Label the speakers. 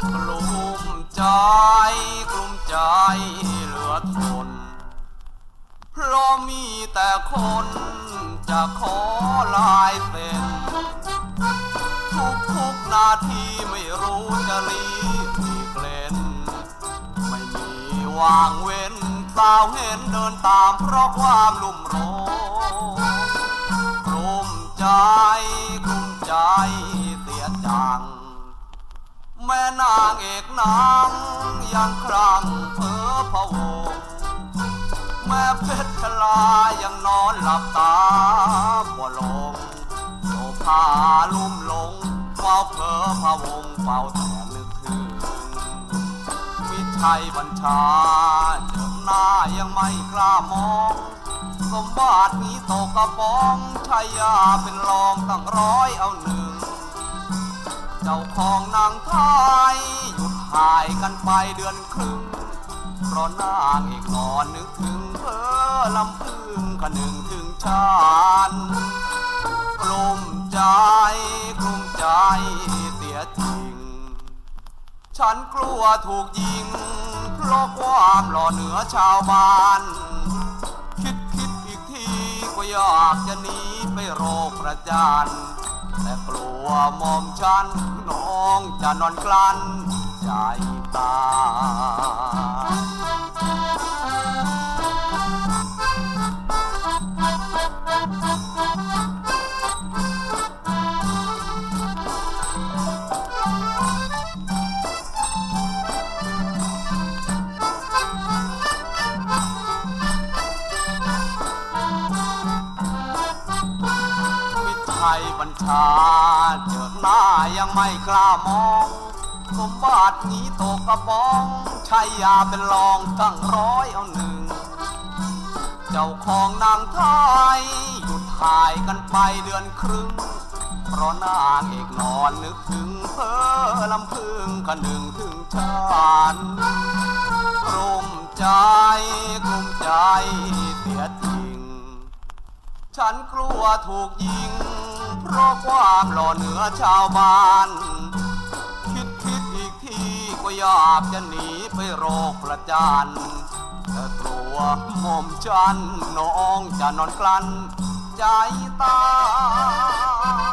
Speaker 1: กลุ่มใจกลุ่มใจเหลือทน เพราะมีแต่คนจะขอลายเซ็นทุกทุกนาทีไม่รู้จะรีบีเปลนไม่มีวางเว้นสาเห็นเดินตามเพราะความลุ่มโรน นางยังครั้งเพ้อพะวงแม่เพชรชลายังนอนหลับตาบ่ลงโซภาลุ่มหลงเฝ้าเพ้อพะวงเฝ้าแต่นึกถึงมิตรชัยบัญชาเจอหน้ายังไม่กล้ามองสมบัตินี้ตกกระป๋องชัยยาเป็นรองตั้งร้อยเอาหนึ่ง เจ้าของนางทยหยุด ถ่ายกันไปเดือนครึ่งเพราะนางเอกนอนนึกถึงเพอลำพึงขนึงถึงชาญกลุ่มใจกลุ่มใจเสียจริง ฉันกลัวถูกยิง เพราะความหล่อเหนือชาวบ้าน คิดคิดอีกทีก็อยากจะหนีไปโรคประจานแต่กลัวมอมฉันน้องจะนอนกลั้น ใจตายมิตรชัยบัญชาเจอหน้ายังไม่กล้ามอง สมบัตินี้ตกกระป๋องชัยยาเป็นรองตั้งร้อยเอาหนึ่ง เจ้าของนางไทยหยุดถ่ายกันไปเดือนครึ่ง เพราะนางเอกนอนนึกถึงเพ้อลำพึงกันหนึ่งถึงชาญกลุ่มใจกลุ่มใจเสียจริง ฉันกลัวถูกยิง เพราะความหล่อเหนือชาวบ้าน อยากจะหนีไปโรคประจันกลัวหม่อมฉันน้องจะนอนกลั้นใจตาย